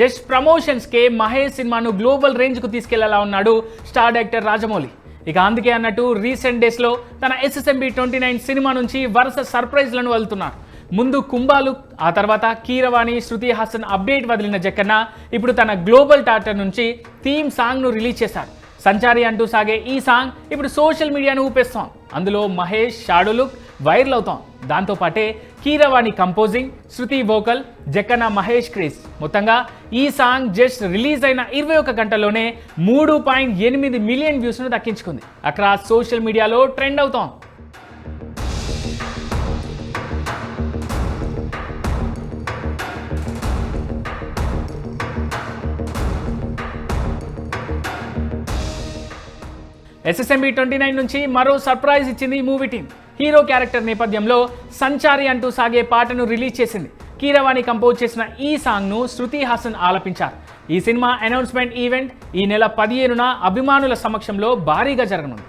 Just ప్రమోషన్స్కే Mahesh సినిమాను global రేంజ్కు తీసుకెళ్ళేలా ఉన్నాడు star director Rajamouli. ఇక అందుకే అన్నట్టు రీసెంట్ డేస్లో తన ఎస్ఎస్ఎంబి ట్వంటీ నైన్ సినిమా నుంచి వరుస సర్ప్రైజ్లను వదులుతున్నారు ముందు కుంభాలు ఆ తర్వాత కీరవాణి శృతి హాసన్ అప్డేట్ వదిలిన జక్కన్న ఇప్పుడు తన గ్లోబల్ టాటర్ నుంచి థీమ్ సాంగ్ను రిలీజ్ చేశారు. సంచారి అంటూ సాగే ఈ సాంగ్ ఇప్పుడు సోషల్ మీడియాను ఊపేస్తాం. అందులో మహేష్ షాడో లుక్ వైరల్ అవుతాం. దాంతోపాటే Keeravani composing Shruti vocal Jakkana Mahesh Chris మొత్తంగా ఈ సాంగ్ జస్ట్ రిలీజ్ అయిన ఇరవై ఒక గంటలోనే మూడు పాయింట్ ఎనిమిది మిలియన్ వ్యూస్ను దక్కించుకుంది. అక్కడ సోషల్ మీడియాలో ట్రెండ్ అవుతాం. ఎస్ఎస్ఎంబి ట్వంటీ నైన్ నుంచి మరో సర్ప్రైజ్ ఇచ్చింది ఈ మూవీ టీం హీరో క్యారెక్టర్ నేపథ్యంలో సంచారి అంటూ సాగే పాటను రిలీజ్ చేసింది. కీరవాణి కంపోజ్ చేసిన ఈ సాంగ్ను శృతి హాసన్ ఆలపించారు. ఈ సినిమా అనౌన్స్మెంట్ ఈవెంట్ ఈ నెల పదిహేనున అభిమానుల సమక్షంలో భారీగా జరగనుంది.